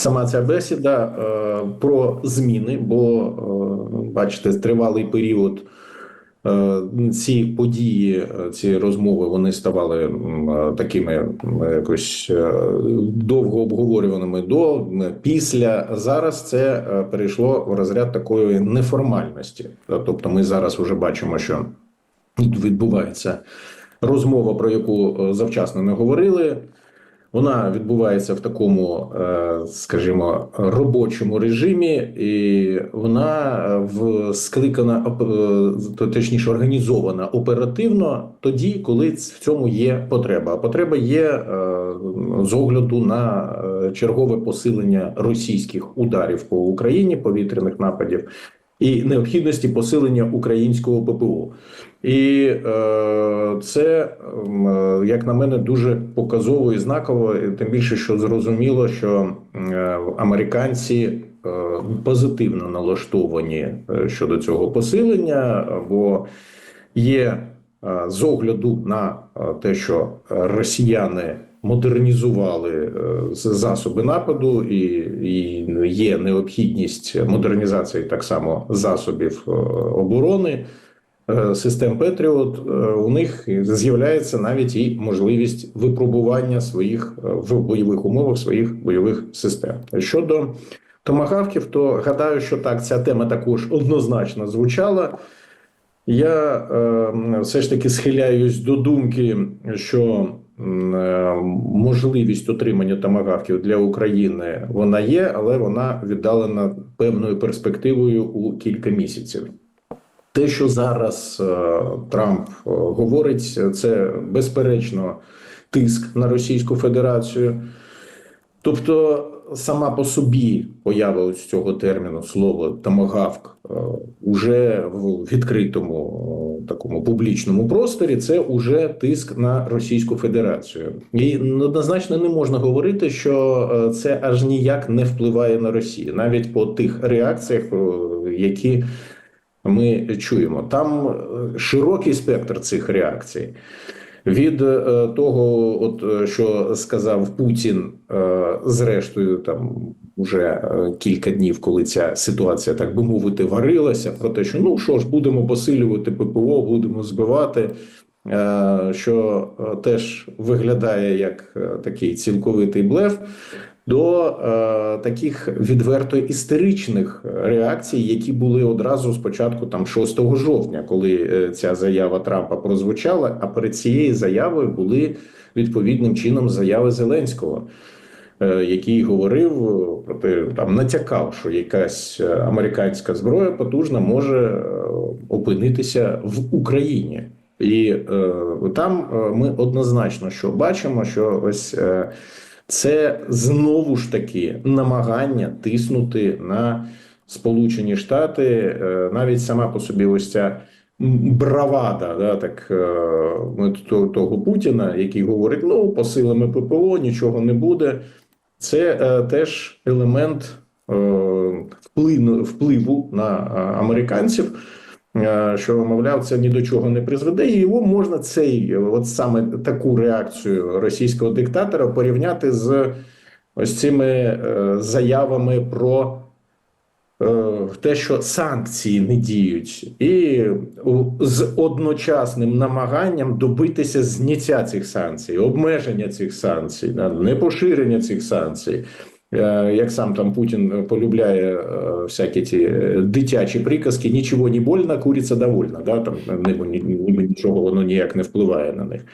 сама ця бесіда е, про зміни, бо е, бачите, тривалий період. е, Ці події, ці розмови, вони ставали такими якось довго обговорюваними до після. Зараз це перейшло в розряд такої неформальності. Тобто, ми зараз вже бачимо, що відбувається розмова, про яку завчасно не говорили. Вона відбувається в такому, е, скажімо, робочому режимі, і вона е, в скликана е, то- точніше організована оперативно тоді, коли в цьому є потреба. А потреба є з огляду на чергове посилення російських ударів по Україні, повітряних нападів і необхідності посилення українського ППО. І е, це, е, як на мене, дуже показово і знаково, тим більше, що зрозуміло, що е, американці е, позитивно налаштовані щодо цього посилення, бо є з огляду на те, що росіяни модернізували е, засоби нападу, і, і є необхідність модернізації так само засобів е, оборони е, систем Петріот, у них з'являється навіть і можливість випробування своїх в бойових умовах своїх бойових систем. Щодо томагавків, то гадаю, що так ця тема також однозначно звучала. Я е, все ж таки схиляюсь до думки, що можливість отримання томагавків для України вона є, але вона віддалена певною перспективою у кілька місяців. Те, що зараз е, Трамп е, говорить, це безперечно тиск на Російську Федерацію. Тобто, сама по собі поява ось цього терміну слово томагавк е, уже в відкритому е, такому публічному просторі, це уже тиск на Російську Федерацію, і однозначно не можна говорити, що е, це аж ніяк не впливає на Росію, навіть по тих реакціях, е, які ми чуємо. Там е, широкий спектр цих реакцій. Від е, того, от е, що сказав Путін, е, зрештою, там уже кілька днів, коли ця ситуація, так би мовити, варилася, про те, що ну що ж, будемо посилювати ППО, будемо збивати, що теж виглядає як такий цілковитий блеф до е, таких відверто істеричних реакцій, які були одразу спочатку, там 6 жовтня, коли е, ця заява Трампа прозвучала. А перед цією заявою були відповідним чином заяви Зеленського. е, Який говорив е, про те, там натякав, що якась е, американська зброя потужна може е, опинитися в Україні, і е, там е, ми однозначно що бачимо, що ось е, це знову ж таки намагання тиснути на Сполучені Штати, е, навіть сама по собі ось ця бравада, да, так е, того Путіна, який говорить: ну, по силами ППО нічого не буде. Це е, теж елемент е, впливу, впливу на американців. Е, Що мовляв, це ні до чого не призведе, і його можна цей, от саме таку реакцію російського диктатора порівняти з ось цими е, заявами про е, те, що санкції не діють, і з одночасним намаганням добитися зняття цих санкцій, обмеження цих санкцій, да, непоширення цих санкцій. Е, Як сам там Путін полюбляє е, всякі е, дитячі приказки, нічого не больно, куриця довольна. Да? Там ніби, нічого воно ніяк не впливає на них.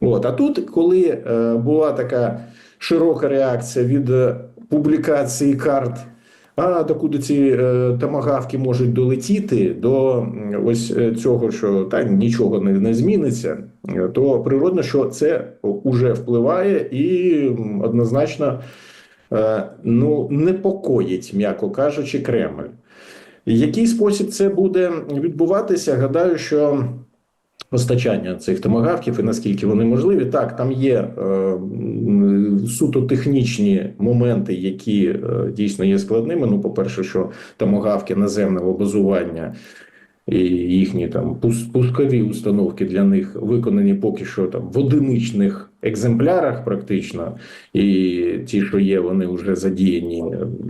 От, а тут, коли е, була така широка реакція від е, публікації карт, а докуди ці е, томагавки можуть долетіти до ось е, цього, що та нічого не, не зміниться, е, то природно, що це уже впливає і однозначно е, ну, непокоїть, м'яко кажучи, Кремль. Який спосіб це буде відбуватися? Гадаю, що постачання цих томагавків і наскільки вони можливі. Так, там є е, суто технічні моменти, які е, дійсно є складними. Ну, по-перше, що томагавки наземного базування. І їхні там пускові установки для них виконані поки що там в одиничних екземплярах, практично, і ті, що є, вони вже задіяні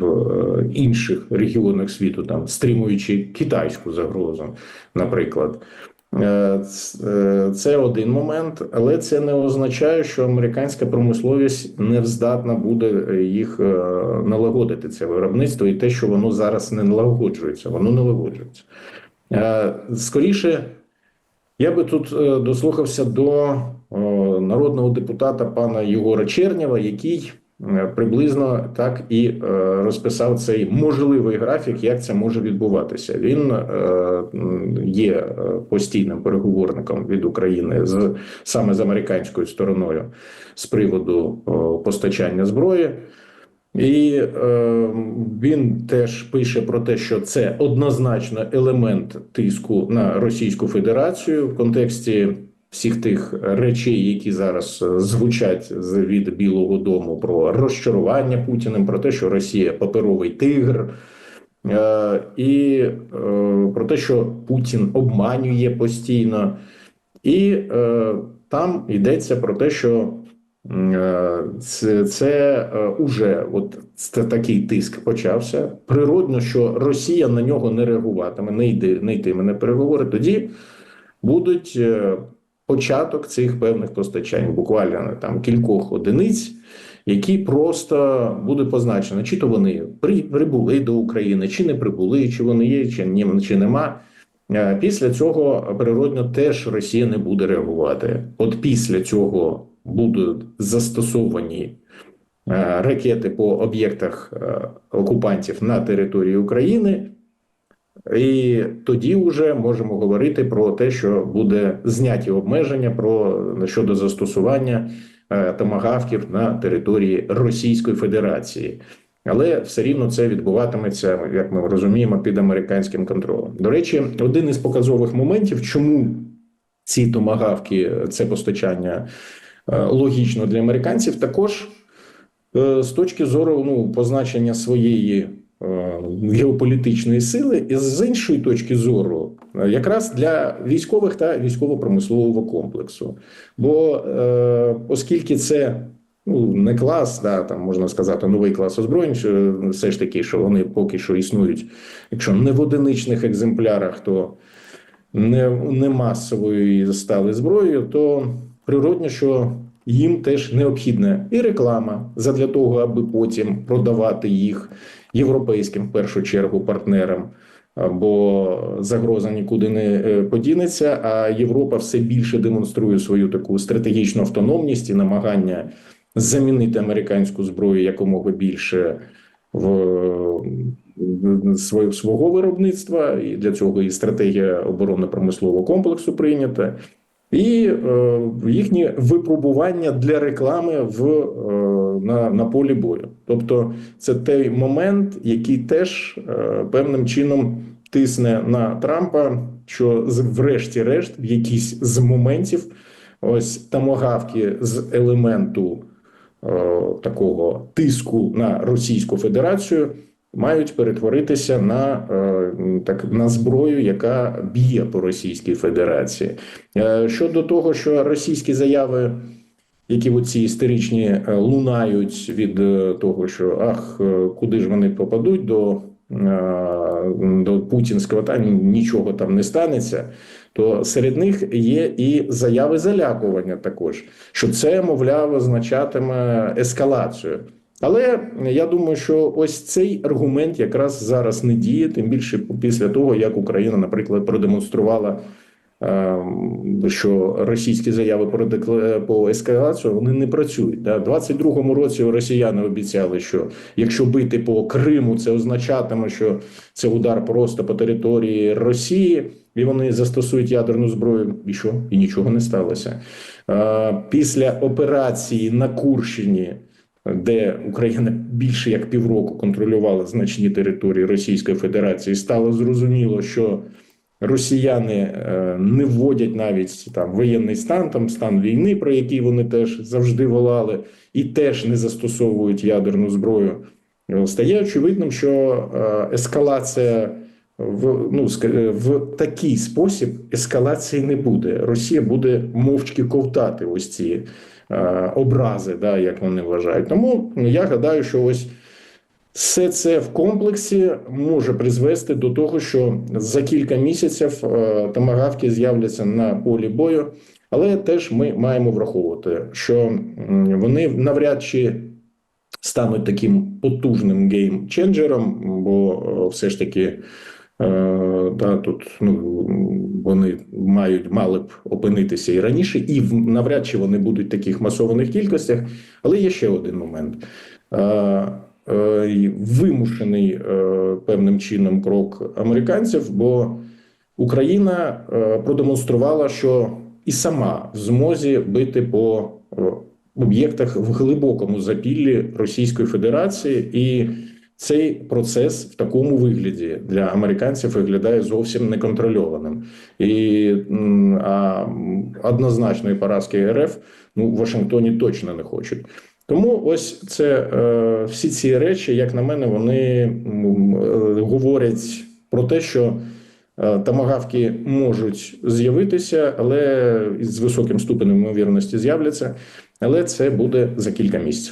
в е, інших регіонах світу, там стримуючи китайську загрозу, наприклад. Е, е, Це один момент, але це не означає, що американська промисловість не вздатна буде їх налагодити це виробництво, і те, що воно зараз не налагоджується, воно налагоджується. Е, Скоріше, я би тут е, дослухався до е, народного депутата пана Єгора Чернєва, який приблизно так і розписав цей можливий графік, як це може відбуватися. Він є постійним переговорником від України з саме з американською стороною з приводу постачання зброї. І е, він теж пише про те, що це однозначно елемент тиску на Російську Федерацію в контексті всіх тих речей, які зараз е, звучать від Білого Дому про розчарування Путіним, про те, що Росія паперовий тигр, е, і е, про те, що Путін обманює постійно, і е, там йдеться про те, що Це, це е, уже от це такий тиск почався. Природно, що Росія на нього не реагуватиме, не йде, не йтиме на переговори. Тоді будуть е, початок цих певних постачань, буквально там кількох одиниць, які просто буде позначено, чи то вони при- прибули до України, чи не прибули, чи вони є, чи ні, чи нема. Е, Після цього природно теж Росія не буде реагувати. От після цього будуть застосовані е, ракети по об'єктах е, окупантів на території України, і тоді вже можемо говорити про те, що буде зняті обмеження про щодо застосування е, томагавків на території Російської Федерації. Але все рівно це відбуватиметься, як ми розуміємо, під американським контролем. До речі, один із показових моментів, чому ці томагавки, це постачання логічно для американців, також е, з точки зору ну, позначення своєї е, геополітичної сили, і з іншої точки зору, е, якраз для військових та військово-промислового комплексу. Бо е, оскільки це ну, не клас, да, там можна сказати, новий клас озброєнь, що все ж таки, що вони поки що існують, якщо не в одиничних екземплярах, то не, не масовою стали зброєю, то природно, що їм теж необхідна і реклама задля того, аби потім продавати їх європейським в першу чергу партнерам. Бо загроза нікуди не е, подінеться, а Європа все більше демонструє свою таку стратегічну автономність і намагання замінити американську зброю якомога більше в свого виробництва, і для цього і стратегія оборонно-промислового комплексу прийнята, і е, їхнє випробування для реклами в, е, на, на полі бою. Тобто, це той момент, який теж е, певним чином тисне на Трампа, що врешті-решт, в якийсь з моментів, ось тамогавки з елементу е, такого тиску на Російську Федерацію мають перетворитися на, е, так, на зброю, яка б'є по Російській Федерації. Е, Щодо того, що російські заяви, які оці історичні е, лунають від того, що ах, куди ж вони попадуть до, до путінського, та нічого там не станеться. То серед них є і заяви залякування також, що це, мовляв, означатиме ескалацію. Але я думаю, що ось цей аргумент якраз зараз не діє, тим більше після того, як Україна, наприклад, продемонструвала, ем, що російські заяви про по ескалацію вони не працюють. Да? У 22-му році росіяни обіцяли, що якщо бити по Криму, це означатиме, що це удар просто по території Росії, і вони застосують ядерну зброю. І що? І нічого не сталося. Е, Після операції на Курщині де Україна більше як півроку контролювала значні території Російської Федерації, стало зрозуміло, що росіяни е, не вводять навіть там воєнний стан, там стан війни, про який вони теж завжди волали, і теж не застосовують ядерну зброю. Е, Стає очевидним, що е, ескалація в, ну, в такий спосіб ескалації не буде. Росія буде мовчки ковтати ось ці е, образи, да, як вони вважають. Тому я гадаю, що ось все це в комплексі може призвести до того, що за кілька місяців е, томагавки з'являться на полі бою. Але теж ми маємо враховувати, що вони навряд чи стануть таким потужним геймченджером, бо е, все ж таки е, да, тут ну, вони мають мали б опинитися і раніше, і навряд чи вони будуть в таких масованих кількостях. Але є ще один момент. Е, е, Вимушений е, певним чином крок американців, бо Україна е, продемонструвала, що і сама в змозі бити по е, об'єктах в глибокому запіллі Російської Федерації, і цей процес в такому вигляді для американців виглядає зовсім неконтрольованим. І а однозначної поразки РФ ну в Вашингтоні точно не хочуть. Тому ось це е, всі ці речі, як на мене, вони е, говорять про те, що е, тамагавки можуть з'явитися, але з високим ступенем ймовірності з'являться. Але це буде за кілька місяців.